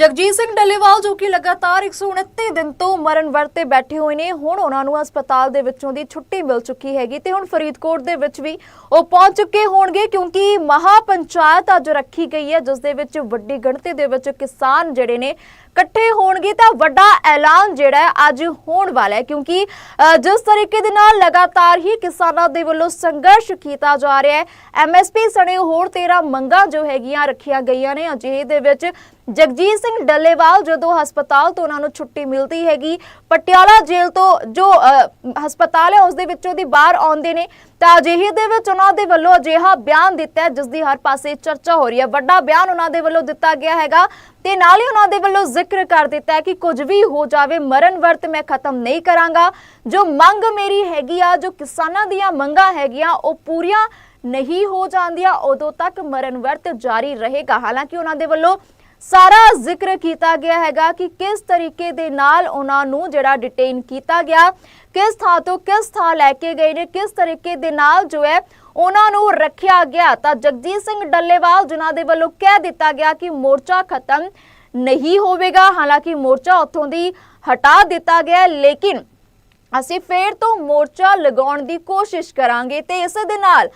ਜਗਜੀਤ ਸਿੰਘ ਡੱਲੇਵਾਲ ਜੋ ਕਿ ਲਗਾਤਾਰ 129 ਦਿਨ ਤੋਂ ਮਰਨ ਵਰਤ ਤੇ ਬੈਠੇ ਹੋਏ ਨੇ ਹੁਣ ਉਹਨਾਂ ਨੂੰ ਹਸਪਤਾਲ ਦੇ ਵਿੱਚੋਂ ਦੀ ਛੁੱਟੀ ਮਿਲ ਚੁੱਕੀ ਹੈਗੀ ਤੇ ਹੁਣ ਫਰੀਦਕੋਟ ਦੇ ਵਿੱਚ ਵੀ ਉਹ ਪਹੁੰਚ ਚੁੱਕੇ ਹੋਣਗੇ ਕਿਉਂਕਿ ਮਹਾ ਪੰਚਾਇਤ ਅੱਜ ਰੱਖੀ ਗਈ ਹੈ ਜਿਸ ਦੇ ਵਿੱਚ ਵੱਡੀ ਗਿਣਤੀ ਦੇ ਵਿੱਚ ਕਿਸਾਨ ਜਿਹੜੇ ਨੇ ਇਕੱਠੇ ਹੋਣਗੇ ਤਾਂ ਵੱਡਾ ਐਲਾਨ ਜਿਹੜਾ ਹੈ ਅੱਜ ਹੋਣ ਵਾਲਾ ਹੈ ਕਿਉਂਕਿ ਅ, ਜਿਸ ਤਰੀਕੇ ਦੇ ਨਾਲ ਲਗਾਤਾਰ ਹੀ ਕਿਸਾਨਾਂ ਦੇ ਵੱਲੋਂ ਸੰਘਰਸ਼ ਕੀਤਾ ਜਾ ਰਿਹਾ ਹੈ ਐਮਐਸਪੀ ਸਣੇ ਹੋਰ 13 ਮੰਗਾਂ ਜੋ ਹੈਗੀਆਂ ਰੱਖੀਆਂ ਗਈਆਂ ਨੇ ਅਜਿਹੇ ਦੇ ਵਿੱਚ ਜਗਜੀਤ ਸਿੰਘ ਡੱਲੇਵਾਲ, ਜਦੋਂ ਹਸਪਤਾਲ ਤੋਂ ਉਹਨਾਂ ਨੂੰ ਛੁੱਟੀ ਮਿਲਦੀ ਹੈਗੀ, ਪਟਿਆਲਾ ਜੇਲ੍ਹ ਤੋਂ ਜੋ ਹਸਪਤਾਲ ਹੈ ਉਸ ਦੇ ਵਿੱਚੋਂ ਦੀ ਬਾਹਰ ਆਉਂਦੇ ਨੇ, ਤਾਂ ਅਜਿਹੇ ਦੇ ਵਿੱਚ ਉਹਨਾਂ ਦੇ ਵੱਲੋਂ ਅਜਿਹਾ ਬਿਆਨ ਦਿੱਤਾ ਜਿਸ ਦੀ ਹਰ ਪਾਸੇ ਚਰਚਾ ਹੋ ਰਹੀ ਹੈ। ਵੱਡਾ ਬਿਆਨ ਉਹਨਾਂ ਦੇ ਵੱਲੋਂ ਦਿੱਤਾ ਗਿਆ ਹੈਗਾ, ਤੇ ਨਾਲ ਹੀ ਉਹਨਾਂ ਦੇ ਵੱਲੋਂ ਜ਼ਿਕਰ ਕਰ ਦਿੱਤਾ ਹੈ ਕਿ ਕੁਝ ਵੀ ਹੋ ਜਾਵੇ, ਮਰਨ ਵਰਤ ਮੈਂ ਖਤਮ ਨਹੀਂ ਕਰਾਂਗਾ। ਜੋ ਮੰਗ ਮੇਰੀ ਹੈਗੀ ਆ, ਜੋ ਕਿਸਾਨਾਂ ਦੀਆਂ ਮੰਗਾਂ ਹੈਗੀਆਂ, ਉਹ ਪੂਰੀਆਂ ਨਹੀਂ ਹੋ ਜਾਂਦੀਆਂ, ਉਦੋਂ ਤੱਕ ਮਰਨ ਵਰਤ ਜਾਰੀ ਰਹੇਗਾ। ਹਾਲਾਂਕਿ ਉਹਨਾਂ ਦੇ ਵੱਲੋਂ ਸਾਰਾ ਜ਼ਿਕਰ ਕੀਤਾ ਗਿਆ ਹੈਗਾ ਕਿ ਕਿਸ ਤਰੀਕੇ ਦੇ ਨਾਲ ਉਹਨਾਂ ਨੂੰ ਜਿਹੜਾ ਡਿਟੇਨ ਕੀਤਾ ਗਿਆ, ਕਿਸ ਥਾਂ ਤੋਂ ਕਿਸ ਥਾਂ ਲੈ ਕੇ ਗਏ ਨੇ, ਕਿਸ ਤਰੀਕੇ ਦੇ ਨਾਲ ਜੋ ਹੈ ਉਹਨਾਂ ਨੂੰ ਰੱਖਿਆ ਗਿਆ। ਤਾਂ ਜਗਜੀਤ ਸਿੰਘ ਡੱਲੇਵਾਲ, ਜਿਨ੍ਹਾਂ ਦੇ ਵੱਲੋਂ ਕਹਿ ਦਿੱਤਾ ਗਿਆ ਕਿ ਮੋਰਚਾ ਖਤਮ ਨਹੀਂ ਹੋਵੇਗਾ, ਹਾਲਾਂਕਿ ਮੋਰਚਾ ਉੱਥੋਂ ਦੀ ਹਟਾ ਦਿੱਤਾ ਗਿਆ, ਲੇਕਿਨ ਅਸੀਂ ਫੇਰ ਤੋਂ ਮੋਰਚਾ ਲਗਾਉਣ ਦੀ ਕੋਸ਼ਿਸ਼ ਕਰਾਂਗੇ ਤੇ ਇਸ ਦੇ ਨਾਲ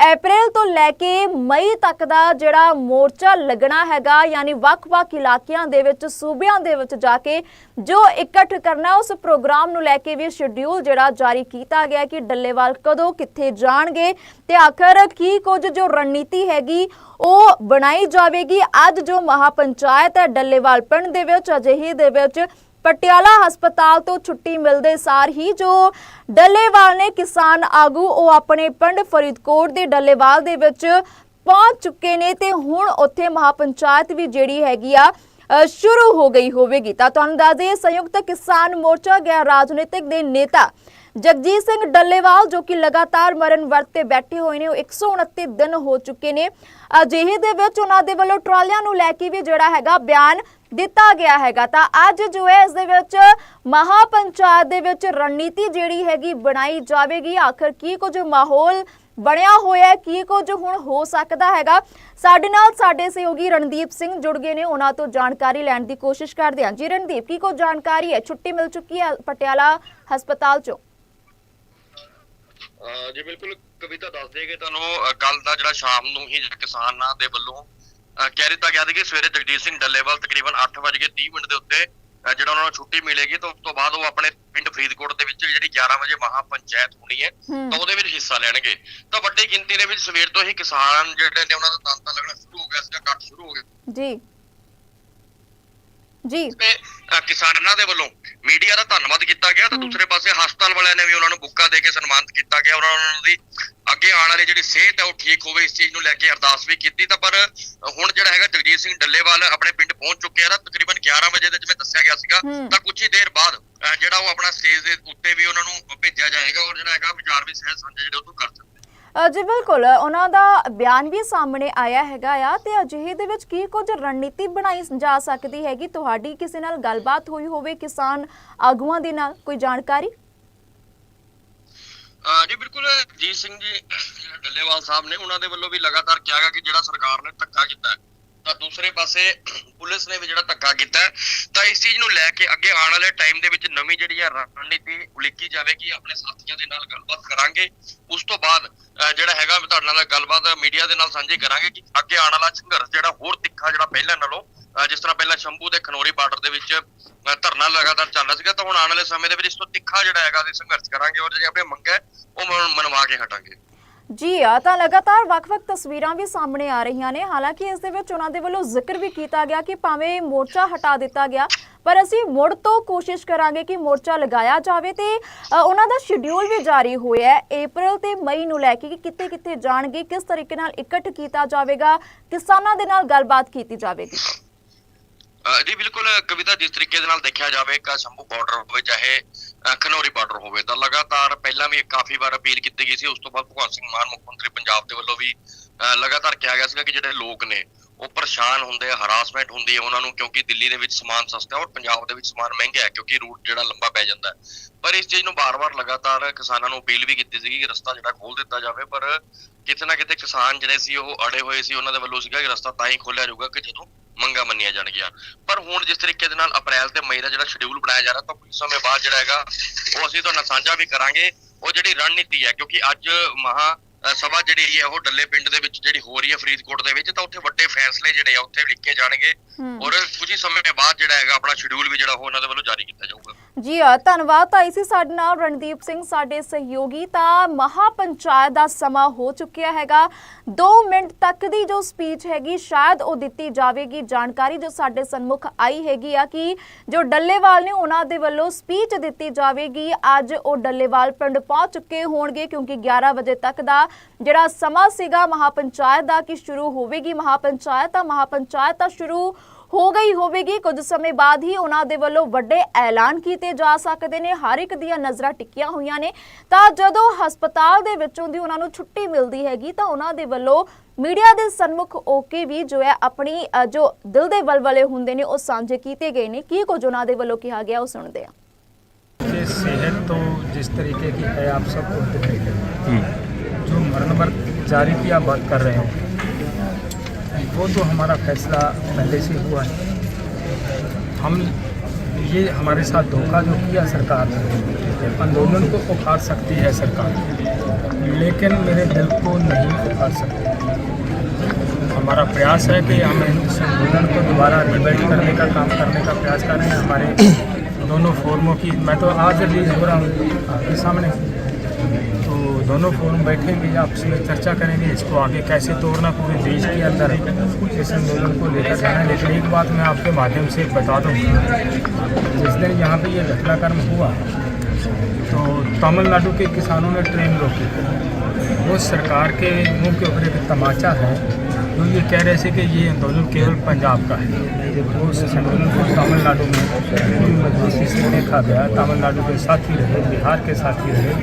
ਅਪ੍ਰੈਲ ਤੋਂ ਲੈ ਕੇ ਮਈ ਤੱਕ ਦਾ ਜਿਹੜਾ ਮੋਰਚਾ ਲੱਗਣਾ ਹੈਗਾ, ਯਾਨੀ ਵੱਖ-ਵੱਖ ਇਲਾਕਿਆਂ ਦੇ ਵਿੱਚ, ਸੂਬਿਆਂ ਦੇ ਵਿੱਚ ਜਾ ਕੇ ਜੋ ਇਕੱਠ ਕਰਨਾ, ਉਸ ਪ੍ਰੋਗਰਾਮ ਨੂੰ ਲੈ ਕੇ ਵੀ ਸ਼ਡਿਊਲ ਜਿਹੜਾ ਜਾਰੀ ਕੀਤਾ ਗਿਆ ਕਿ ਡੱਲੇਵਾਲ ਕਦੋਂ ਕਿੱਥੇ ਜਾਣਗੇ ਤੇ ਆਖਰ ਕੀ ਕੁਝ ਜੋ ਰਣਨੀਤੀ ਹੈਗੀ ਉਹ ਬਣਾਈ ਜਾਵੇਗੀ। ਅੱਜ ਜੋ ਮਹਾਪੰਚਾਇਤ ਹੈ ਡੱਲੇਵਾਲ ਪਿੰਡ ਦੇ ਵਿੱਚ, ਅਜਿਹੀ ਦੇ ਵਿੱਚ ਪਟਿਆਲਾ ਹਸਪਤਾਲ ਤੋਂ ਛੁੱਟੀ ਮਿਲਦੇ ਸਾਰ ਹੀ ਜੋ ਡੱਲੇਵਾਲ ਨੇ ਕਿਸਾਨ ਆਗੂ, ਉਹ ਆਪਣੇ ਪਿੰਡ ਫਰੀਦਕੋਟ ਦੇ ਡੱਲੇਵਾਲ ਦੇ ਵਿੱਚ ਪਹੁੰਚ ਚੁੱਕੇ ਨੇ ਤੇ ਹੁਣ ਉੱਥੇ ਮਹਾਪੰਚਾਇਤ ਵੀ ਜਿਹੜੀ ਹੈਗੀ ਆ ਸ਼ੁਰੂ ਹੋ ਗਈ ਹੋਵੇਗੀ। ਤਾਂ ਤੁਹਾਨੂੰ ਦੱਸ ਦਈਏ, ਸੰਯੁਕਤ ਕਿਸਾਨ ਮੋਰਚਾ ਗੈਰ ਰਾਜਨੀਤਿਕ ਦੇ ਨੇਤਾ ਜਗਜੀਤ ਸਿੰਘ ਡੱਲੇਵਾਲ, ਜੋ ਕਿ ਲਗਾਤਾਰ ਮਰਨ ਵਰਤ ਤੇ ਬੈਠੇ ਹੋਏ ਨੇ, ਉਹ 129 ਦਿਨ ਹੋ ਚੁੱਕੇ ਨੇ। ਅਜਿਹੇ ਦੇ ਵਿੱਚ ਉਹਨਾਂ ਦੇ ਵੱਲੋਂ ਟਰਾਲੀਆਂ ਨੂੰ ਲੈ ਕੇ ਵੀ ਜਿਹੜਾ ਹੈਗਾ ਬਿਆਨ ਦਿੱਤਾ ਗਿਆ ਹੈਗਾ। ਤਾਂ ਅੱਜ ਜੋ ਹੈ ਇਸ ਦੇ ਵਿੱਚ ਮਹਾਪੰਚਾਇਤ ਦੇ ਵਿੱਚ ਰਣਨੀਤੀ ਜਿਹੜੀ ਹੈਗੀ ਬਣਾਈ ਜਾਵੇਗੀ। ਆਖਰ ਕੀ ਕੁਝ ਮਾਹੌਲ ਬਣਿਆ ਹੋਇਆ ਕੀ ਕੁਝ ਹੁਣ ਹੋ ਸਕਦਾ ਹੈਗਾ। ਸਾਡੇ ਨਾਲ ਸਾਡੇ ਸਹਿਯੋਗੀ ਰਣਦੀਪ ਸਿੰਘ ਜੁੜ ਗਏ ਨੇ, ਉਹਨਾਂ ਤੋਂ ਜਾਣਕਾਰੀ ਲੈਣ ਦੀ ਕੋਸ਼ਿਸ਼ ਕਰਦੇ ਹਾਂ। ਜੀ ਰਣਦੀਪ, ਕੀ ਕੁਝ ਜਾਣਕਾਰੀ ਹੈ? ਛੁੱਟੀ ਮਿਲ ਚੁੱਕੀ ਹੈ ਪਟਿਆਲਾ ਹਸਪਤਾਲ ਚੋਂ। ਜੀ ਬਿਲਕੁਲ, ਕਵਿਤਾ ਦੱਸ ਦੇਗੇ ਤੁਹਾਨੂੰ ਕੱਲ ਦਾ ਜਿਹੜਾ ਸ਼ਾਮ ਨੂੰ ਹੀ ਕਿਸਾਨਾਂ ਦੇ ਵੱਲੋਂ ਕਹਿ ਦਿੱਤਾ ਗਿਆ ਸੀ ਕਿ ਸਵੇਰੇ ਜਗਜੀਤ ਸਿੰਘ ਡੱਲੇਵਾਲ ਤਕਰੀਬਨ 8:30 ਮਿੰਟ ਦੇ ਉੱਤੇ ਜਿਹੜਾ ਉਹਨਾਂ ਨੂੰ ਛੁੱਟੀ ਮਿਲੇਗੀ ਤਾਂ ਉਸ ਤੋਂ ਬਾਅਦ ਉਹ ਆਪਣੇ ਪਿੰਡ ਫਰੀਦਕੋਟ ਦੇ ਵਿੱਚ ਜਿਹੜੀ 11 ਵਜੇ ਮਹਾ ਪੰਚਾਇਤ ਹੋਣੀ ਹੈ ਹੂੰ। ਤਾਂ ਉਹਦੇ ਵਿੱਚ ਹਿੱਸਾ ਲੈਣਗੇ। ਤਾਂ ਵੱਡੀ ਗਿਣਤੀ ਦੇ ਵਿੱਚ ਸਵੇਰ ਤੋਂ ਹੀ ਕਿਸਾਨ ਜਿਹੜੇ ਨੇ ਉਹਨਾਂ ਦਾ ਤਾਂਤਾ ਲੱਗਣਾ ਸ਼ੁਰੂ ਹੋ ਗਿਆ ਸੀਗਾ ਕੱਟ ਸ਼ੁਰੂ ਹੋ ਗਿਆ। ਜੀ। ਜੀ ਤੇ ਕਿਸਾਨਾਂ ਦੇ ਵੱਲੋਂ ਮੀਡੀਆ ਦਾ ਧੰਨਵਾਦ ਕੀਤਾ ਗਿਆ ਤਾਂ। ਦੂਸਰੇ ਪਾਸੇ ਹਸਪਤਾਲ ਵਾਲਿਆਂ ਨੇ ਵੀ ਉਹਨਾਂ ਨੂੰ ਬੁੱਕਾ ਦੇ ਕੇ ਸਨਮਾਨਿਤ ਕੀਤਾ ਗਿਆ ਉਹਨਾਂ ਨੂੰ ਦੀ ਅੱਗੇ ਆਉਣ ਵਾਲੀ ਜਿਹੜੀ ਸਿਹਤ ਹੈ ਉਹ ਠੀਕ ਹੋਵੇ ਇਸ ਚੀਜ਼ ਨੂੰ ਲੈ ਕੇ ਅਰਦਾਸ ਵੀ ਕੀਤੀ ਤਾਂ ਪਰ ਹੁਣ ਜਿਹੜਾ ਹੈਗਾ ਜਗਜੀਤ ਸਿੰਘ ਡੱਲੇਵਾਲ ਆਪਣੇ ਪਿੰਡ ਪਹੁੰਚ ਚੁੱਕੇ ਆ ਨਾ ਤਕਰੀਬਨ 11 ਵਜੇ ਦੇ ਜਿਵੇਂ ਦੱਸਿਆ ਗਿਆ ਸੀਗਾ ਹਮ। ਤਾਂ ਕੁਝ ਹੀ ਦੇਰ ਬਾਅਦ ਜਿਹੜਾ ਉਹ ਆਪਣਾ ਸਟੇਜ ਦੇ ਉੱਤੇ ਵੀ ਉਹਨਾਂ ਨੂੰ ਭੇਜਿਆ ਜਾਏਗਾ ਔਰ ਜਿਹੜਾ ਹੈਗਾ ਵਿਚਾਰ ਵੀ ਸਹਿ ਸਾਂਝੇ ਜਿਹੜੇ ਉਹ ਤੋਂ ਕਰ ਸਕਦੇ ਜੀ ਬਿਲਕੁਲ ਉਹਨਾਂ ਦਾ ਬਿਆਨ ਵੀ ਸਾਹਮਣੇ ਆਇਆ ਹੈਗਾ ਆ ਤੇ ਅਜਿਹੇ ਦੇ ਵਿੱਚ ਕੀ ਕੁਝ ਰਣਨੀਤੀ ਬਣਾਈ ਜਾ ਸਕਦੀ ਹੈਗੀ? ਤੁਹਾਡੀ ਕਿਸੇ ਨਾਲ ਗੱਲਬਾਤ ਹੋਈ ਹੋਵੇ ਕਿਸਾਨ ਆਗੂਆਂ ਦੇ ਨਾਲ ਕੋਈ ਜਾਣਕਾਰੀ? ਜੀ ਬਿਲਕੁਲ ਜੀਤ ਸਿੰਘ ਜੀ ਡੱਲੇਵਾਲ ਸਾਹਿਬ ਨੇ ਉਹਨਾਂ ਦੇ ਵੱਲੋਂ ਵੀ ਲਗਾਤਾਰ ਕਿਹਾ ਗਿਆ ਕਿ ਜਿਹੜਾ ਸਰਕਾਰ ਨੇ ਧੱਕਾ ਕੀਤਾ ਹੈ, ਤਾਂ ਦੂਸਰੇ ਪਾਸੇ ਪੁਲਿਸ ਨੇ ਵੀ ਜਿਹੜਾ ਧੱਕਾ ਕੀਤਾ ਤਾਂ ਇਸ ਚੀਜ਼ ਨੂੰ ਲੈ ਕੇ ਅੱਗੇ ਆਉਣ ਵਾਲੇ ਟਾਈਮ ਦੇ ਵਿੱਚ ਨਵੀਂ ਜਿਹੜੀ ਹੈ ਰਣਨੀਤੀ ਉਲੀਕੀ ਜਾਵੇਗੀ। ਆਪਣੇ ਸਾਥੀਆਂ ਦੇ ਨਾਲ ਗੱਲਬਾਤ ਕਰਾਂਗੇ। ਉਸ ਤੋਂ ਬਾਅਦ ਜਿਹੜਾ ਹੈਗਾ ਵੀ ਤੁਹਾਡੇ ਨਾਲ ਗੱਲਬਾਤ ਮੀਡੀਆ ਦੇ ਨਾਲ ਸਾਂਝੀ ਕਰਾਂਗੇ ਕਿ ਅੱਗੇ ਆਉਣ ਵਾਲਾ ਸੰਘਰਸ਼ ਜਿਹੜਾ ਹੋਰ ਤਿੱਖਾ, ਜਿਹੜਾ ਪਹਿਲਾਂ ਨਾਲੋਂ ਜਿਸ ਤਰ੍ਹਾਂ ਪਹਿਲਾਂ ਸ਼ੰਭੂ ਦੇ ਖਨੋਰੀ ਬਾਰਡਰ ਦੇ ਵਿੱਚ ਧਰਨਾ ਲਗਾਤਾਰ ਚੱਲਦਾ ਸੀਗਾ, ਤਾਂ ਹੁਣ ਆਉਣ ਵਾਲੇ ਸਮੇਂ ਦੇ ਵਿੱਚ ਇਸ ਤੋਂ ਤਿੱਖਾ ਜਿਹੜਾ ਹੈਗਾ ਅਸੀਂ ਸੰਘਰਸ਼ ਕਰਾਂਗੇ ਔਰ ਜਿਹੜੀ ਆਪਣੀ ਮੰਗ ਹੈ, ਉਹ ਮਨਵਾ ਕੇ ਹਟਾਂਗੇ। ਜੀ ਆ ਤਾਂ ਲਗਾਤਾਰ ਵੱਖ-ਵੱਖ ਤਸਵੀਰਾਂ ਵੀ ਸਾਹਮਣੇ ਆ ਰਹੀਆਂ ਨੇ। ਹਾਲਾਂਕਿ ਇਸ ਦੇ ਵਿੱਚ ਉਹਨਾਂ ਦੇ ਵੱਲੋਂ ਜ਼ਿਕਰ ਵੀ ਕੀਤਾ ਗਿਆ ਕਿ ਭਾਵੇਂ ਮੋਰਚਾ ਹਟਾ ਦਿੱਤਾ ਗਿਆ, ਪਰ ਅਸੀਂ ਮੁੜ ਤੋਂ ਕੋਸ਼ਿਸ਼ ਕਰਾਂਗੇ ਕਿ ਮੋਰਚਾ ਲਗਾਇਆ ਜਾਵੇ ਤੇ ਉਹਨਾਂ ਦਾ ਸ਼ਡਿਊਲ ਵੀ ਜਾਰੀ ਹੋਇਆ ਹੈ। April ਤੇ ਮਈ ਨੂੰ ਲੈ ਕੇ ਕਿੱਥੇ-ਕਿੱਥੇ ਜਾਣਗੇ, ਕਿਸ ਤਰੀਕੇ ਨਾਲ ਇਕੱਠ ਕੀਤਾ ਜਾਵੇਗਾ, ਕਿਸਾਨਾਂ ਦੇ ਨਾਲ ਗੱਲਬਾਤ ਕੀਤੀ ਜਾਵੇਗੀ। ਜੀ ਬਿਲਕੁਲ, ਕਵਿਤਾ ਜਿਸ ਤਰੀਕੇ ਦੇ ਨਾਲ ਦੇਖਿਆ ਜਾਵੇ ਕਾ ਸ਼ੰਭੂ ਬਾਰਡਰ ਹੋਵੇ, ਚਾਹੇ ਖਨੌਰੀ ਬਾਰਡਰ ਹੋਵੇ, ਤਾਂ ਲਗਾਤਾਰ ਪਹਿਲਾਂ ਵੀ ਕਾਫੀ ਵਾਰ ਅਪੀਲ ਕੀਤੀ ਗਈ ਸੀ, ਉਸ ਤੋਂ ਬਾਅਦ ਭਗਵੰਤ ਸਿੰਘ ਮਾਨ ਮੁੱਖ ਮੰਤਰੀ ਪੰਜਾਬ ਦੇ ਵੱਲੋਂ ਵੀ ਲਗਾਤਾਰ ਕਿਹਾ ਗਿਆ ਸੀਗਾ ਕਿ ਜਿਹੜੇ ਲੋਕ ਨੇ, ਉਹ ਪਰੇਸ਼ਾਨ ਹੁੰਦੇ ਹਰਾਸਮੈਂਟ ਹੁੰਦੀ ਹੈ ਉਹਨਾਂ ਨੂੰ, ਕਿਉਂਕਿ ਦਿੱਲੀ ਦੇ ਵਿੱਚ ਸਮਾਨ ਸਸਤਾ ਹੈ ਔਰ ਪੰਜਾਬ ਦੇ ਵਿੱਚ ਸਮਾਨ ਮਹਿੰਗਾ ਹੈ, ਕਿਉਂਕਿ ਰੂਟ ਜਿਹੜਾ ਲੰਬਾ ਪੈ ਜਾਂਦਾ ਹੈ। ਪਰ ਇਸ ਚੀਜ਼ ਨੂੰ ਬਾਰ-ਬਾਰ ਲਗਾਤਾਰ ਕਿਸਾਨਾਂ ਨੂੰ ਅਪੀਲ ਵੀ ਕੀਤੀ ਸੀਗੀ ਕਿ ਰਸਤਾ ਜਿਹੜਾ ਖੋਲ ਦਿੱਤਾ ਜਾਵੇ, ਪਰ ਕਿਤੇ ਨਾ ਕਿਤੇ ਕਿਸਾਨ ਜਿਹੜੇ ਸੀ, ਉਹ ਅੜੇ ਹੋਏ ਸੀ, ਉਹਨਾਂ ਦੇ ਵੱਲੋਂ ਸੀਗਾ ਕਿ ਰਸਤਾ ਤਾਂ ਹੀ ਖੋਲਿਆ ਜਾਊਗਾ ਕਿ ਜਦੋਂ ਮੰਗਾਂ ਮੰਨੀਆਂ ਜਾਣਗੀਆਂ। ਪਰ ਹੁਣ ਜਿਸ ਤਰੀਕੇ ਦੇ ਨਾਲ ਅਪ੍ਰੈਲ ਤੇ ਮਈ ਦਾ ਜਿਹੜਾ ਸ਼ਡਿਊਲ ਬਣਾਇਆ ਜਾ ਰਿਹਾ, ਤਾਂ ਕੁਝ ਸਮੇਂ ਬਾਅਦ ਜਿਹੜਾ ਹੈਗਾ, ਉਹ ਅਸੀਂ ਤੁਹਾਡੇ ਸਾਂਝਾ ਵੀ ਕਰਾਂਗੇ। ਉਹ ਜਿਹੜੀ ਰਣਨੀਤੀ ਹੈ, ਕਿਉਂਕਿ ਅੱਜ ਮਹਾ ਸਭਾ ਜਿਹੜੀ ਹੈ, ਉਹ ਡੱਲੇ ਪਿੰਡ ਦੇ ਵਿੱਚ ਜਿਹੜੀ ਹੋ ਰਹੀ ਹੈ ਫਰੀਦਕੋਟ ਦੇ ਵਿੱਚ, ਤਾਂ ਉੱਥੇ ਵੱਡੇ ਫੈਸਲੇ ਜਿਹੜੇ ਆ, ਉੱਥੇ ਲਿਖੇ ਜਾਣਗੇ। ਔਰ ਕੁਝ ਹੀ ਸਮੇਂ ਬਾਅਦ ਜਿਹੜਾ ਹੈਗਾ ਆਪਣਾ ਸ਼ਡਿਊਲ ਵੀ ਜਿਹੜਾ ਉਹ ਉਹਨਾਂ ਦੇ ਵੱਲੋਂ ਜਾਰੀ ਕੀਤਾ ਜਾਊਗਾ। ਜੀ ਆ ਧੰਨਵਾਦ ਤਾਂ ਇਸੀ ਸਾਡੇ ਨਾਲ ਰਣਦੀਪ ਸਿੰਘ ਸਾਡੇ ਸਹਿਯੋਗੀ। ਤਾਂ ਮਹਾਪੰਚਾਇਤ ਦਾ ਸਮਾਂ ਹੋ ਚੁੱਕਿਆ ਹੈਗਾ। 2 ਮਿੰਟ ਤੱਕ ਦੀ ਜੋ ਸਪੀਚ ਹੈਗੀ ਸ਼ਾਇਦ ਉਹ ਦਿੱਤੀ ਜਾਵੇਗੀ। ਜਾਣਕਾਰੀ ਜੋ ਸਾਡੇ ਸਨਮੁਖ ਆਈ ਹੈਗੀ ਆ ਕਿ ਜੋ ਡੱਲੇਵਾਲ ਨੇ ਉਹਨਾਂ ਦੇ ਵੱਲੋਂ ਸਪੀਚ ਦਿੱਤੀ ਜਾਵੇਗੀ। ਅੱਜ ਉਹ ਡੱਲੇਵਾਲ ਪਿੰਡ ਪਹੁੰਚ ਚੁੱਕੇ ਹੋਣਗੇ ਕਿਉਂਕਿ 11 ਵਜੇ ਤੱਕ ਦਾ ਜਿਹੜਾ ਸਮਾਂ ਸੀਗਾ ਮਹਾਪੰਚਾਇਤ ਦਾ ਕਿ ਸ਼ੁਰੂ ਹੋਵੇਗੀ ਮਹਾਪੰਚਾਇਤ। ਤਾਂ ਮਹਾਪੰਚਾਇਤ ਤਾਂ ਸ਼ੁਰੂ ਹੋ ਗਈ ਹੋਵੇਗੀ ਕੁਝ ਸਮੇਂ ਬਾਅਦ ਹੀ ਉਹਨਾਂ ਦੇ ਵੱਲੋਂ ਵੱਡੇ ਐਲਾਨ ਕੀਤੇ ਜਾ ਸਕਦੇ ਨੇ ਹਰ ਇੱਕ ਦੀਆਂ ਨਜ਼ਰਾਂ ਟਿੱਕੀਆਂ ਹੋਈਆਂ ਨੇ ਤਾਂ ਜਦੋਂ ਹਸਪਤਾਲ ਦੇ ਵਿੱਚੋਂ ਦੀ ਉਹਨਾਂ ਨੂੰ ਛੁੱਟੀ ਮਿਲਦੀ ਹੈਗੀ ਤਾਂ ਉਹਨਾਂ ਦੇ ਵੱਲੋਂ ਮੀਡੀਆ ਦੇ ਸਨਮੁਖ ਹੋ ਕੇ ਵੀ ਜੋ ਹੈ ਆਪਣੀ ਅ, ਜੋ ਦਿਲ ਦੇ ਵਲਵਲੇ ਹੁੰਦੇ ਨੇ ਉਹ ਸਾਂਝੇ ਕੀਤੇ ਗਏ ਨੇ ਕੀ ਕੁਝ ਉਹਨਾਂ ਦੇ ਵੱਲੋਂ ਕਿਹਾ ਗਿਆ ਉਹ ਸੁਣਦੇ ਆ कि सेहत तो जिस तरीके की है आप सबको दिख रही है जो मरण वर्ग जारी की आप बात कर रहे हो वो तो हमारा फैसला पहले से हुआ है। हम ये हमारे साथ धोखा जो किया सरकार ने, आंदोलन को उखाड़ सकती है सरकार। लेकिन मेरे दिल को नहीं उखाड़ सकती। हमारा प्रयास है कि हम इस आंदोलन को दोबारा रिबिल्ड करने का, काम करने का प्रयास कर। हमारे दोनों फोरमों की, मैं तो आज रिलीज़ हो रहा हूँ आपके सामने। तो दोनों फोरम बैठेंगे आपस में चर्चा करेंगे इसको आगे कैसे तोड़ना पूरे देश के अंदर, इस आंदोलन को लेकर जाना लेकिन एक बात मैं आपके माध्यम से बता दूँ, जिस दिन यहाँ पे ये घटनाक्रम हुआ तो तमिलनाडु के किसानों ने ट्रेन रोकी। वो सरकार के मुँह के ऊपर एक तमाचा है, जो ये कह रहे थे कि ये आंदोलन केवल पंजाब का है। वो उस आंदोलन को तमिलनाडु में पूरी मजबूती से देखा गया। तमिलनाडु के साथी रहे, बिहार के साथी रहे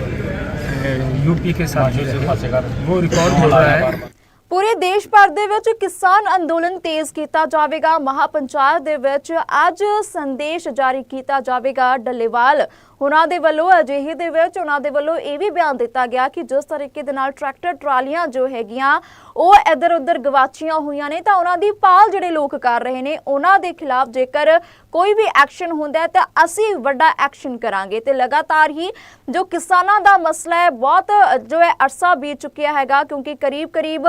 यूपी के साथी रहे वो रिकॉर्ड हो रहा है ਪੂਰੇ ਦੇਸ਼ ਭਰ ਦੇ ਵਿੱਚ ਕਿਸਾਨ ਅੰਦੋਲਨ ਤੇਜ਼ ਕੀਤਾ ਜਾਵੇਗਾ ਮਹਾਪੰਚਾਇਤ ਦੇ ਵਿੱਚ ਅੱਜ ਸੰਦੇਸ਼ ਜਾਰੀ ਕੀਤਾ ਜਾਵੇਗਾ ਡੱਲੇਵਾਲ ਉਹਨਾਂ ਦੇ ਵੱਲੋਂ ਅਜਿਹੇ ਦੇ ਵਿੱਚ ਉਹਨਾਂ ਦੇ ਵੱਲੋਂ ਇਹ ਵੀ ਬਿਆਨ ਦਿੱਤਾ ਗਿਆ ਕਿ ਜਿਸ ਤਰੀਕੇ ਦੇ ਨਾਲ ਟਰੈਕਟਰ ਟਰਾਲੀਆਂ ਜੋ ਹੈਗੀਆਂ ਉਹ ਇੱਧਰ ਉੱਧਰ ਗਵਾਚੀਆਂ ਹੋਈਆਂ ਨੇ ਤਾਂ ਉਹਨਾਂ ਦੀ ਪਾਲ ਜਿਹੜੇ ਲੋਕ ਕਰ ਰਹੇ ਨੇ, ਉਹਨਾਂ ਦੇ ਖਿਲਾਫ ਜੇਕਰ ਕੋਈ ਵੀ ਐਕਸ਼ਨ ਹੁੰਦਾ ਹੈ ਤਾਂ ਅਸੀਂ ਵੱਡਾ ਐਕਸ਼ਨ ਕਰਾਂਗੇ। ਤੇ ਲਗਾਤਾਰ ਹੀ ਜੋ ਕਿਸਾਨਾਂ ਦਾ ਮਸਲਾ ਹੈ, ਬਹੁਤ, ਜੋ ਹੈ, ਅਰਸਾ ਬੀਤ ਚੁੱਕਿਆ ਹੈਗਾ ਕਿਉਂਕਿ ਕਰੀਬ ਕਰੀਬ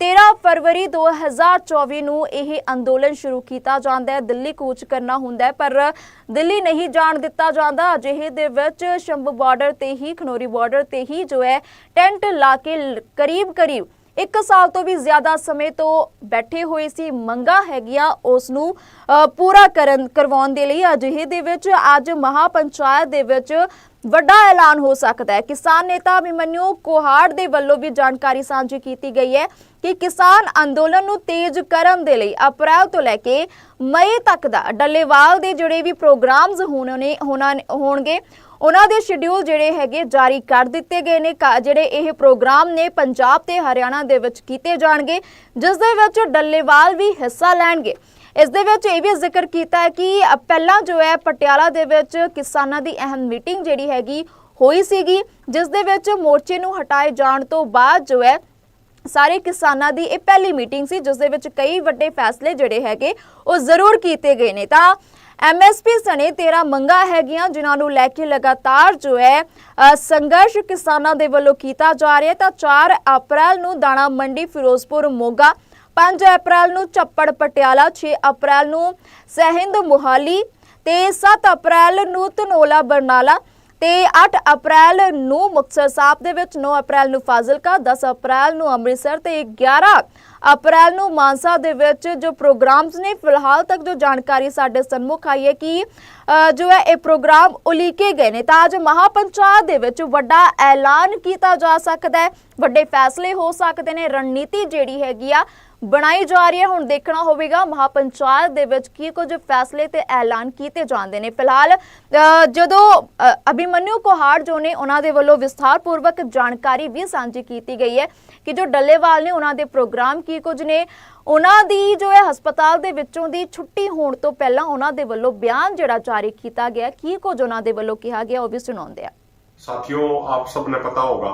13 ਫਰਵਰੀ 2024 ਨੂੰ ਇਹ ਅੰਦੋਲਨ ਸ਼ੁਰੂ ਕੀਤਾ ਜਾਂਦਾ ਹੈ। ਦਿੱਲੀ ਕੂਚ ਕਰਨਾ ਹੁੰਦਾ ਹੈ, ਪਰ ਦਿੱਲੀ ਨਹੀਂ ਜਾਣ ਦਿੱਤਾ ਜਾਂਦਾ। ਅਜਿਹੇ ਦੇ ਵਿੱਚ ਸ਼ੰਭੂ ਬਾਰਡਰ ਤੇ ਹੀ, ਖਨੋਰੀ ਬਾਰਡਰ ਤੇ ਹੀ ਜੋ ਹੈ, ਟੈਂਟ ਲਾ ਕੇ ਕਰੀਬ ਕਰੀਬ ਇੱਕ ਸਾਲ ਤੋਂ ਵੀ ਜ਼ਿਆਦਾ ਸਮੇਂ ਤੋਂ ਬੈਠੇ ਹੋਏ ਸੀ, ਮੰਗਾ ਹੈਗੀਆਂ ਉਸ ਨੂੰ ਪੂਰਾ ਕਰਨ, ਕਰਵਾਉਣ ਦੇ ਲਈ। ਅਜਿਹੇ ਦੇ ਵਿੱਚ ਅੱਜ ਮਹਾਪੰਚਾਇਤ ਦੇ ਵਿੱਚ ਵੱਡਾ ਐਲਾਨ ਹੋ ਸਕਦਾ ਹੈ। ਕਿਸਾਨ ਨੇਤਾ ਅਭਿਮਨਿਊ ਕੋਹਾੜ ਦੇ ਵੱਲੋਂ ਵੀ ਜਾਣਕਾਰੀ ਸਾਂਝੀ ਕੀਤੀ ਗਈ ਹੈ ਕਿ ਕਿਸਾਨ ਅੰਦੋਲਨ ਨੂੰ ਤੇਜ਼ ਕਰਨ ਦੇ ਲਈ ਅਪ੍ਰੈਲ ਤੋਂ ਲੈ ਕੇ ਮਈ ਤੱਕ ਦਾ ਡੱਲੇਵਾਲ ਦੇ ਜਿਹੜੇ ਵੀ ਪ੍ਰੋਗਰਾਮਸ ਹੋਣੇ ਹੋਣਗੇ, ਉਹਨਾਂ ਦੇ ਸ਼ਡਿਊਲ ਜਿਹੜੇ ਹੈਗੇ ਜਾਰੀ ਕਰ ਦਿੱਤੇ ਗਏ ਨੇ। ਜਿਹੜੇ ਇਹ ਪ੍ਰੋਗਰਾਮ ਨੇ ਪੰਜਾਬ ਤੇ ਹਰਿਆਣਾ ਦੇ ਵਿੱਚ ਕੀਤੇ ਜਾਣਗੇ, ਜਿਸ ਦੇ ਵਿੱਚ ਡੱਲੇਵਾਲ ਵੀ ਹਿੱਸਾ ਲੈਣਗੇ। ਇਸ ਦੇ ਵਿੱਚ ਇਹ ਵੀ ਜ਼ਿਕਰ ਕੀਤਾ ਹੈ ਕਿ ਪਹਿਲਾਂ ਜੋ ਹੈ ਪਟਿਆਲਾ ਦੇ ਵਿੱਚ ਕਿਸਾਨਾਂ ਦੀ ਅਹਿਮ ਮੀਟਿੰਗ ਜਿਹੜੀ ਹੈਗੀ ਹੋਈ ਸੀਗੀ, ਜਿਸ ਦੇ ਵਿੱਚ ਮੋਰਚੇ ਨੂੰ ਹਟਾਏ ਜਾਣ ਤੋਂ ਬਾਅਦ ਜੋ ਹੈ ਸਾਰੇ ਕਿਸਾਨਾਂ ਦੀ ਇਹ ਪਹਿਲੀ ਮੀਟਿੰਗ ਸੀ, ਜਿਸ ਦੇ ਵਿੱਚ ਕਈ ਵੱਡੇ ਫੈਸਲੇ ਜਿਹੜੇ ਹੈਗੇ ਉਹ ਜ਼ਰੂਰ ਕੀਤੇ ਗਏ ਨੇ। ਤਾਂ ਐਮਐਸਪੀ ਸਣੇ 13 ਮੰਗਾਂ ਹੈਗੀਆਂ, ਜਿਨ੍ਹਾਂ ਨੂੰ ਲੈ ਕੇ ਲਗਾਤਾਰ ਜੋ ਹੈ ਸੰਘਰਸ਼ ਕਿਸਾਨਾਂ ਦੇ ਵੱਲੋਂ ਕੀਤਾ ਜਾ ਰਿਹਾ ਤਾਂ 4 ਅਪ੍ਰੈਲ ਨੂੰ ਦਾਣਾ ਮੰਡੀ ਫਿਰੋਜ਼ਪੁਰ ਮੋਗਾ 5 ਅਪ੍ਰੈਲ ਨੂੰ ਚੱਪੜ ਪਟਿਆਲਾ 6 ਅਪ੍ਰੈਲ ਨੂੰ ਸਹਿੰਦ ਮੁਹਾਲੀ ਤੇ 7 ਅਪ੍ਰੈਲ ਨੂੰ ਧਨੋਲਾ, ਬਰਨਾਲਾ ਤੇ 8 ਅਪ੍ਰੈਲ ਨੂੰ ਮੁਕਤਸਰ ਸਾਹਿਬ ਦੇ ਵਿੱਚ 9 ਅਪ੍ਰੈਲ ਨੂੰ ਫਾਜ਼ਿਲਕਾ 10 ਅਪ੍ਰੈਲ ਨੂੰ ਅੰਮ੍ਰਿਤਸਰ ਤੇ 11 ਅਪ੍ਰੈਲ ਨੂੰ ਮਾਨਸਾ ਦੇ ਵਿੱਚ ਜੋ ਪ੍ਰੋਗਰਾਮਸ ਨੇ, ਫਿਲਹਾਲ ਤੱਕ ਜੋ ਜਾਣਕਾਰੀ ਸਾਡੇ ਸਨਮੁਖ ਆਈ ਹੈ ਕਿ ਜੋ ਹੈ ਇਹ ਪ੍ਰੋਗਰਾਮ ਉਲੀਕੇ ਗਏ ਨੇ, ਤਾਂ ਅੱਜ ਮਹਾਪੰਚਾਇਤ ਦੇ ਵਿੱਚ ਵੱਡਾ ਐਲਾਨ ਕੀਤਾ ਜਾ ਸਕਦਾ ਹੈ, ਵੱਡੇ ਫੈਸਲੇ ਹੋ ਸਕਦੇ ਨੇ, ਰਣਨੀਤੀ ਜਿਹੜੀ ਹੈਗੀ ਆ ਬਣਾਈ ਜਾ ਰਹੀ ਹੈ। ਹੁਣ ਦੇਖਣਾ ਹੋਵੇਗਾ ਮਹਾਪੰਚਾਇਤ ਦੇ ਵਿੱਚ ਕੀ ਕੁਝ ਫੈਸਲੇ ਤੇ ਐਲਾਨ ਕੀਤੇ ਜਾਂਦੇ ਨੇ। ਫਿਲਹਾਲ ਜਦੋਂ ਅਭਿਮਨਿਊ ਕੋਹਾੜ ਜੋ ਨੇ ਉਹਨਾਂ ਦੇ ਵੱਲੋਂ ਵਿਸਥਾਰਪੂਰਵਕ ਜਾਣਕਾਰੀ ਵੀ ਸਾਂਝੀ ਕੀਤੀ ਗਈ ਹੈ ਕਿ ਜੋ ਡੱਲੇਵਾਲ ਨੇ ਉਹਨਾਂ ਦੇ ਪ੍ਰੋਗਰਾਮ ਕੀ ਕੁਝ ਨੇ, ਉਹਨਾਂ ਦੀ ਜੋ ਹੈ ਹਸਪਤਾਲ ਦੇ ਵਿੱਚੋਂ ਦੀ ਛੁੱਟੀ ਹੋਣ ਤੋਂ ਪਹਿਲਾਂ ਉਹਨਾਂ ਦੇ ਵੱਲੋਂ ਬਿਆਨ ਜਿਹੜਾ ਜਾਰੀ ਕੀਤਾ ਗਿਆ ਕੀ ਕੁਝ ਉਹਨਾਂ ਦੇ ਵੱਲੋਂ ਕਿਹਾ ਗਿਆ ਉਹ ਵੀ ਸੁਣਾਉਂਦੇ ਆ ਸਾਥੀਓ, ਆਪ ਸਭ ਨੇ ਪਤਾ ਹੋਗਾ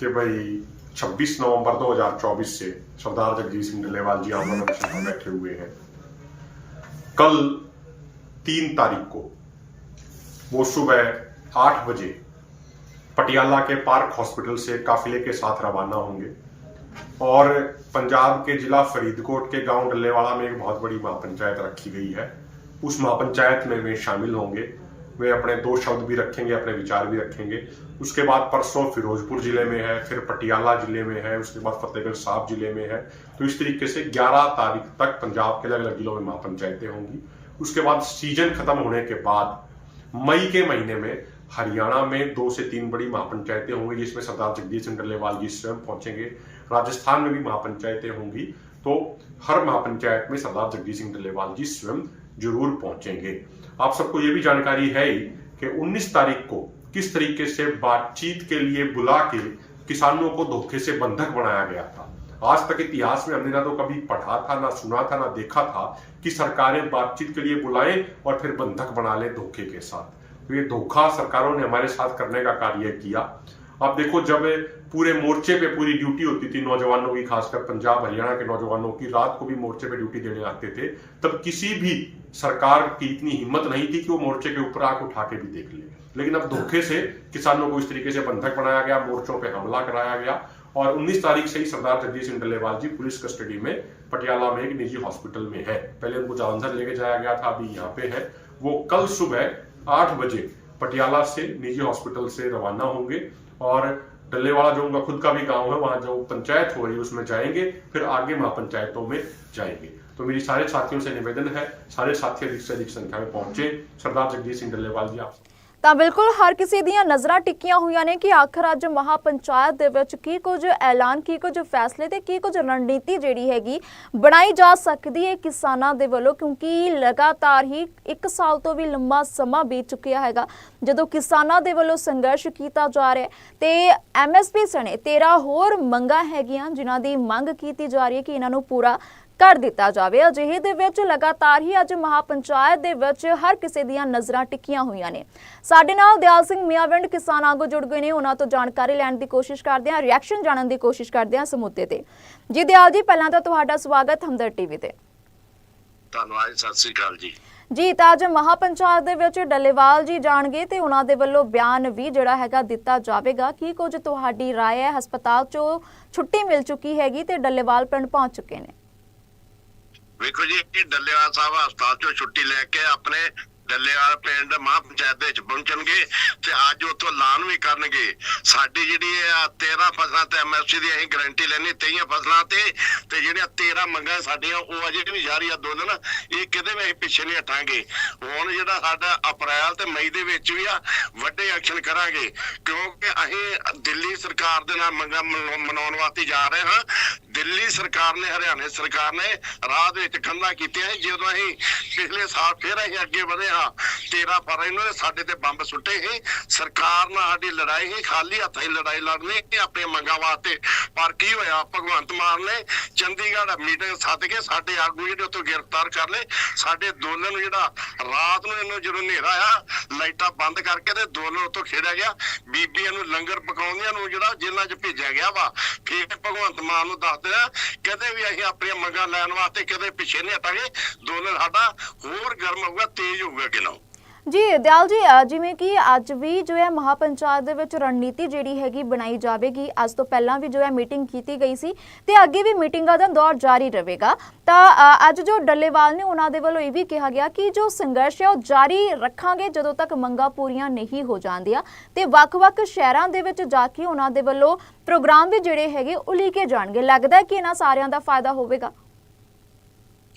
ਕਿ ਭਈ 26 नवंबर 2024 से सरदार जगजीत सिंह डल्लेवाल जी पर बैठे हुए हैं। कल तीन तारीख को, वो सुबह आठ बजे पटियाला के पार्क हॉस्पिटल से काफिले के साथ रवाना होंगे और पंजाब के जिला फरीदकोट के गाँव डल्लेवाड़ा में एक बहुत बड़ी महापंचायत रखी गई है। उस महापंचायत में वे शामिल होंगे। वे अपने दो शब्द भी रखेंगे, अपने विचार भी रखेंगे। उसके बाद परसों फिरोजपुर ज़िले में है, फिर पटियाला ज़िले में है, उसके बाद फतेहगढ़ साहब ज़िले में है। तो इस तरीके से 11 तारीख तक पंजाब के अलग अलग जिलों में महापंचायतें होंगी। उसके बाद सीज़न खत्म होने के बाद मई के महीने में हरियाणा में दो से तीन बड़ी महापंचायतें होंगी, जिसमें सरदार जगदीश सिंह डल्लेवाल जी स्वयं पहुँचेंगे। राजस्थान में भी महापंचायतें होंगी। तो हर महापंचायत में सरदार जगदीश सिंह डल्लेवाल जी स्वयं ज़रूर पहुँचेंगे। आप सबको ये भी जानकारी है कि 19 तारीख को किस तरीके से बातचीत के लिए बुला के किसानों को धोखे से बंधक बनाया गया था। आज तक इतिहास में हमने ना तो कभी पढ़ा था, ना सुना था, ना देखा था कि सरकारें बातचीत के लिए बुलाएँ और फिर बंधक बना लें धोखे के साथ। तो ये धोखा सरकारों ने हमारे साथ करने का कार्य किया। अब देखो, जब पूरे मोर्चे पे पूरी ड्यूटी होती थी नौजवानों की, खासकर पंजाब, हरियाणा के नौजवानों की, रात को भी मोर्चे पे ड्यूटी देने आते थे, तब किसी भी सरकार की इतनी हिम्मत नहीं थी कि वो मोर्चे के ऊपर आँख उठा के भी देख ले। लेकिन अब धोखे से किसानों को इस तरीके से बंधक बनाया गया, मोर्चों पर हमला कराया गया और 19 तारीख से ही सरदार जगदीश सिंह डल्लेवाल जी पुलिस कस्टडी में, पटियाला में, एक निजी हॉस्पिटल में है। पहले उनको जालंधर लेके जाया गया था, अभी यहाँ पे है। वो कल सुबह आठ बजे पटियाला से निजी हॉस्पिटल से रवाना होंगे। और डल्ले वाला जो उनका खुद का भी गाँव है, वहाँ जो पंचायत हो रही है, उसमें जाएँगे, फिर आगे महापंचायतों में जाएँगे। तो मेरी सारे साथियों से निवेदन है, सारे साथी अधिक से अधिक संख्या में पहुँचे। सरदार जगदीश सिंह डल्लेवाल जी, आप ਤਾਂ ਬਿਲਕੁਲ ਹਰ ਕਿਸੇ ਦੀਆਂ ਨਜ਼ਰਾਂ ਟਿੱਕੀਆਂ ਹੋਈਆਂ ਨੇ ਕਿ ਆਖਰ ਅੱਜ ਮਹਾਪੰਚਾਇਤ ਦੇ ਵਿੱਚ ਕੀ ਕੁਝ ਐਲਾਨ, ਕੀ ਕੁਝ ਫੈਸਲੇ ਤੇ ਕੀ ਕੁਝ ਰਣਨੀਤੀ ਜਿਹੜੀ ਹੈਗੀ ਬਣਾਈ ਜਾ ਸਕਦੀ ਹੈ ਕਿਸਾਨਾਂ ਦੇ ਵੱਲੋਂ, ਕਿਉਂਕਿ ਲਗਾਤਾਰ ਹੀ 1 ਸਾਲ ਤੋਂ ਵੀ ਲੰਮਾ ਸਮਾਂ ਬੀਤ ਚੁੱਕਿਆ ਹੈਗਾ। ਜਦੋਂ ਕਿਸਾਨਾਂ ਦੇ ਵੱਲੋਂ ਸੰਘਰਸ਼ ਕੀਤਾ ਜਾ ਰਿਹਾ ਹੈ ਤੇ ਐਮਐਸਪੀ ਸਣੇ 13 ਹੋਰ ਮੰਗਾਂ ਹੈਗੀਆਂ, ਜਿਨ੍ਹਾਂ ਦੀ ਮੰਗ ਕੀਤੀ ਜਾ ਰਹੀ ਹੈ ਕਿ ਇਹਨਾਂ ਨੂੰ ਪੂਰਾ ਕਰ ਦਿੱਤਾ ਜਾਵੇ ਅਜਿਹੇ ਦੇ ਵਿੱਚ ਲਗਾਤਾਰ ਹੀ ਅੱਜ ਮਹਾਪੰਚਾਇਤ ਦੇ ਵਿੱਚ ਹਰ ਕਿਸੇ ਦੀਆਂ ਨਜ਼ਰਾਂ ਟਿੱਕੀਆਂ ਹੋਈਆਂ ਨੇ ਸਾਡੇ ਨਾਲ ਦਿਆਲ ਸਿੰਘ ਮੀਆਂਵਿੰਡ ਕਿਸਾਨ ਆਗੂ ਜੁੜ ਗਏ ਨੇ ਉਹਨਾਂ ਤੋਂ ਜਾਣਕਾਰੀ ਲੈਣ ਦੀ ਕੋਸ਼ਿਸ਼ ਕਰਦੇ ਹਾਂ ਰਿਐਕਸ਼ਨ ਜਾਣਨ ਦੀ ਕੋਸ਼ਿਸ਼ ਕਰਦੇ ਹਾਂ ਇਸ ਮੁੱਦੇ ਤੇ ਜੀ ਦਿਆਲ ਜੀ ਪਹਿਲਾਂ ਤਾਂ ਤੁਹਾਡਾ ਸਵਾਗਤ ਹਮਦਰ ਟੀਵੀ ਤੇ ਧੰਨਵਾਦ ਸਤਿ ਸ੍ਰੀ ਅਕਾਲ ਜੀ ਜੀ ਤਾਂ ਅੱਜ ਮਹਾਪੰਚਾਇਤ ਦੇ ਵਿੱਚ ਡੱਲੇਵਾਲ ਜੀ ਜਾਣਗੇ ਤੇ ਉਹਨਾਂ ਦੇ ਵੱਲੋਂ ਬਿਆਨ ਵੀ ਜਿਹੜਾ ਹੈਗਾ ਦਿੱਤਾ ਜਾਵੇਗਾ ਕੀ ਕੁਝ ਤੁਹਾਡੀ رائے ਹੈ ਹਸਪਤਾਲ ਚੋਂ ਛੁੱਟੀ ਮਿਲ ਚੁੱਕੀ ਹੈਗੀ ਤੇ ਡੱਲੇਵਾਲ ਪਿੰਡ ਪਹੁੰਚ ਚੁੱਕੇ ਨੇ ਵੇਖੋ ਜੀ, ਇਹ ਡੱਲੇਵਾਲ ਸਾਹਿਬ ਹਸਪਤਾਲ ਚੋਂ ਛੁੱਟੀ ਲੈ ਕੇ ਆਪਣੇ ਡੱਲੇਵਾਲ ਪਿੰਡ ਮਹਾਂ ਪੰਚਾਇਤ ਦੇ ਵਿੱਚ ਪਹੁੰਚਣਗੇ ਤੇ ਅੱਜ ਉੱਥੋਂ ਐਲਾਨ ਵੀ ਕਰਨਗੇ। ਸਾਡੀ ਜਿਹੜੀ ਆ 13 ਫਸਲਾਂ ਤੇ ਐਮਐਸਪੀ ਦੀ ਅਸੀਂ ਗਾਰੰਟੀ ਲੈਣੀ 23 ਫਸਲਾਂ ਤੇ ਤੇ ਜਿਹੜੀਆਂ 13 ਮੰਗਾਂ ਸਾਡੀਆਂ, ਉਹ ਅਜੇ ਵੀ ਜਾਰੀ ਆ ਦੋਨੋਂ, ਇਹ ਕਿਤੇ ਵੀ ਅਸੀਂ ਪਿੱਛੇ ਨਹੀਂ ਹਟਾਂਗੇ। ਹੁਣ ਜਿਹੜਾ ਸਾਡਾ ਅਪ੍ਰੈਲ ਤੇ ਮਈ ਦੇ ਵਿੱਚ ਵੀ ਆ, ਵੱਡੇ ਐਕਸ਼ਨ ਕਰਾਂਗੇ, ਕਿਉਂਕਿ ਅਸੀਂ ਦਿੱਲੀ ਸਰਕਾਰ ਦੇ ਨਾਲ ਮੰਗਾਂ ਮਨਾਉਣ ਵਾਸਤੇ ਜਾ ਰਹੇ ਹਾਂ ਦਿੱਲੀ ਸਰਕਾਰ ਨੇ, ਹਰਿਆਣਾ ਸਰਕਾਰ ਨੇ ਰਾਹ ਦੇ ਵਿੱਚ ਕੰਧਾਂ ਕੀਤੀਆਂ ਸੀ। ਜਦੋਂ ਅਸੀਂ ਪਿਛਲੇ ਸਾਲ ਫਿਰ ਅਸੀਂ ਅੱਗੇ ਵਧੇ ਹਾਂ 13 ਫਰਵਰੀ ਨੂੰ ਸਾਡੇ ਤੇ ਬੰਬ ਸੁੱਟੇ ਸੀ। ਸਰਕਾਰ ਨਾਲ ਸਾਡੀ ਲੜਾਈ ਸੀ, ਖਾਲੀ ਹੱਥਾਂ ਹੀ ਲੜਾਈ ਲੜਨੀ ਕਿ ਮੰਗਾਂ ਵਾਸਤੇ ਪਰ ਕੀ ਹੋਇਆ, ਭਗਵੰਤ ਮਾਨ ਨੇ ਚੰਡੀਗੜ੍ਹ ਮੀਟਿੰਗ ਸੱਦ ਕੇ ਸਾਡੇ ਆਗੂ ਜਿਹੜੇ ਉੱਥੋਂ ਗ੍ਰਿਫਤਾਰ ਕਰ ਲਏ। ਸਾਡੇ ਦੋਨਾਂ ਨੂੰ ਜਿਹੜਾ ਰਾਤ ਨੂੰ ਇਹਨੂੰ ਜਦੋਂ ਹਨੇਰਾ ਆ ਲਾਈਟਾਂ ਬੰਦ ਕਰਕੇ ਤੇ ਦੋਨਾਂ ਉੱਥੋਂ ਖੇਡਿਆ ਗਿਆ। ਬੀਬੀਆਂ ਨੂੰ ਲੰਗਰ ਪਕਾਉਂਦੀਆਂ ਨੂੰ ਜਿਹੜਾ ਜੇਲ੍ਹਾਂ 'ਚ ਭੇਜਿਆ ਗਿਆ ਵਾ। ਫਿਰ ਭਗਵੰਤ ਮਾਨ ਨੂੰ ਦੱਸ ਦੇਣਾ ਕਦੇ ਵੀ ਅਸੀਂ ਆਪਣੀਆਂ ਮੰਗਾਂ ਲੈਣ ਵਾਸਤੇ ਕਦੇ ਪਿੱਛੇ ਨਹੀਂ ਹਟਾਂਗੇ। ਅੰਦੋਲਨ ਸਾਡਾ ਹੋਰ ਗਰਮ ਹੋਊਗਾ, ਤੇਜ਼ ਹੋਊਗਾ ਕਿਨੋਂ ਜੀ, ਦਿਆਲ ਜੀ ਜਿਵੇਂ ਕਿ ਅੱਜ ਵੀ ਜੋ ਹੈ ਮਹਾਪੰਚਾਇਤ ਦੇ ਵਿੱਚ ਰਣਨੀਤੀ ਜਿਹੜੀ ਹੈਗੀ ਬਣਾਈ ਜਾਵੇਗੀ, ਅੱਜ ਤੋਂ ਪਹਿਲਾਂ ਵੀ ਜੋ ਹੈ ਮੀਟਿੰਗ ਕੀਤੀ ਗਈ ਸੀ ਤੇ ਅੱਗੇ ਵੀ ਮੀਟਿੰਗਾਂ ਦਾ ਦੌਰ ਜਾਰੀ ਰਹੇਗਾ। ਤਾਂ ਅੱਜ ਜੋ ਡੱਲੇਵਾਲ ਨੇ ਉਹਨਾਂ ਦੇ ਵੱਲੋਂ ਇਹ ਵੀ ਕਿਹਾ ਗਿਆ ਕਿ ਜੋ ਸੰਘਰਸ਼ ਹੈ ਉਹ ਜਾਰੀ ਰੱਖਾਂਗੇ ਜਦੋਂ ਤੱਕ ਮੰਗਾਂ ਪੂਰੀਆਂ ਨਹੀਂ ਹੋ ਜਾਂਦੀਆਂ ਤੇ ਵੱਖ-ਵੱਖ ਸ਼ਹਿਰਾਂ ਦੇ ਵਿੱਚ ਜਾ ਕੇ ਉਹਨਾਂ ਦੇ ਵੱਲੋਂ ਪ੍ਰੋਗਰਾਮ ਵੀ ਜਿਹੜੇ ਹੈਗੇ ਉਲੀਕੇ ਜਾਣਗੇ। ਲੱਗਦਾ ਕਿ ਇਹਨਾਂ ਸਾਰਿਆਂ ਦਾ ਫਾਇਦਾ ਹੋਵੇਗਾ।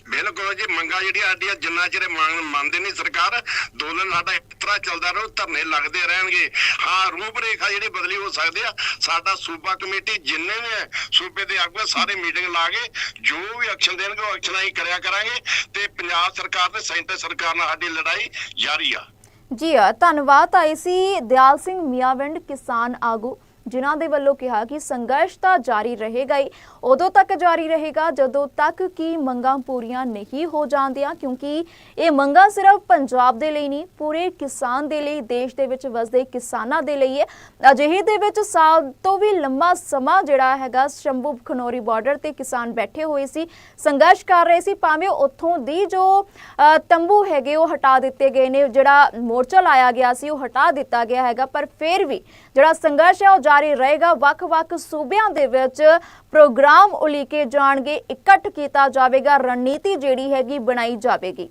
ਬਿਲਕੁਲ ਜੀ, ਮੰਗਾਂ ਜਿਹੜੀਆਂ ਸਾਡੀਆਂ ਜਿੰਨਾ ਚਿਰ ਮੰਨਦੇ ਨਹੀਂ ਸਰਕਾਰ ਅੰਦੋਲਨ ਸਾਡਾ ਇਸ ਤਰ੍ਹਾਂ ਚੱਲਦਾ ਰਹੂ, ਧਰਨੇ ਲੱਗਦੇ ਰਹਿਣਗੇ। ਹਾਂ ਰੂਪ ਰੇਖਾ ਜਿਹੜੀ ਬਦਲੀ ਹੋ ਸਕਦੀ ਆ, ਸਾਡਾ ਸੂਬਾ ਕਮੇਟੀ ਜਿੰਨੇ ਵੀ ਸੂਬੇ ਦੇ ਆਗੂ ਸਾਰੇ ਮੀਟਿੰਗ ਲਾ ਕੇ ਜੋ ਵੀ ਐਕਸ਼ਨ ਦੇਣਗੇ, ਉਹ ਐਕਸ਼ਨ ਅਸੀਂ ਕਰਿਆ ਕਰਾਂਗੇ ਤੇ ਪੰਜਾਬ ਸਰਕਾਰ ਤੇ ਸੈਂਟਰ ਸਰਕਾਰ ਨਾਲ ਸਾਡੀ ਲੜਾਈ ਜਾਰੀ ਆ। ਜੀ ਧੰਨਵਾਦ, ਆਈ ਸੀ ਦਿਆਲ ਸਿੰਘ ਮੀਆਂਵਿੰਡ, ਕਿਸਾਨ ਆਗੂ। ਜਿਨ੍ਹਾਂ ਦੇ ਵੱਲੋਂ ਕਿਹਾ ਕਿ ਸੰਘਰਸ਼ ਤਾਂ ਜਾਰੀ ਰਹੇਗਾ ਹੀ। ਉਦੋਂ ਤੱਕ ਜਾਰੀ ਰਹੇਗਾ, ਜਦੋਂ ਤੱਕ ਕਿ ਮੰਗਾਂ ਪੂਰੀਆਂ ਨਹੀਂ ਹੋ ਜਾਂਦੀਆਂ, ਕਿਉਂਕਿ ਇਹ ਮੰਗਾਂ ਸਿਰਫ ਪੰਜਾਬ ਦੇ ਲਈ ਨਹੀਂ, ਪੂਰੇ ਕਿਸਾਨ ਦੇ ਲਈ, ਦੇਸ਼ ਦੇ ਵਿੱਚ ਵਸਦੇ ਕਿਸਾਨਾਂ ਦੇ ਲਈ ਹੈ। ਅਜਿਹੇ ਦੇ ਵਿੱਚ ਸਾਲ ਤੋਂ ਵੀ ਲੰਮਾ ਸਮਾਂ ਜਿਹੜਾ ਹੈਗਾ, ਸ਼ੰਭੂ ਖਨੌਰੀ ਬਾਰਡਰ ਤੇ ਕਿਸਾਨ ਬੈਠੇ ਹੋਏ ਸੀ, ਸੰਘਰਸ਼ ਕਰ ਰਹੇ ਸੀ। ਭਾਵੇਂ ਉੱਥੋਂ ਦੀ ਜੋ ਤੰਬੂ ਹੈਗੇ, ਉਹ ਹਟਾ ਦਿੱਤੇ ਗਏ ਨੇ, ਜਿਹੜਾ ਮੋਰਚਾ ਲਾਇਆ ਗਿਆ ਸੀ, ਉਹ ਹਟਾ ਦਿੱਤਾ ਗਿਆ ਹੈਗਾ, ਪਰ ਫਿਰ ਵੀ ਜਿਹੜਾ ਸੰਘਰਸ਼ ਹੈ, ਉਹ ਜਾਰੀ ਰਹੇਗਾ। ਵੱਖ-ਵੱਖ ਸੂਬਿਆਂ ਦੇ ਵਿੱਚ ਪ੍ਰੋਗਰਾਮ ਉਲੀਕੇ ਜਾਣਗੇ। ਇਕੱਠ ਕੀਤਾ ਜਾਵੇਗਾ। ਰਣਨੀਤੀ ਜਿਹੜੀ ਹੈਗੀ ਬਣਾਈ ਜਾਵੇਗੀ।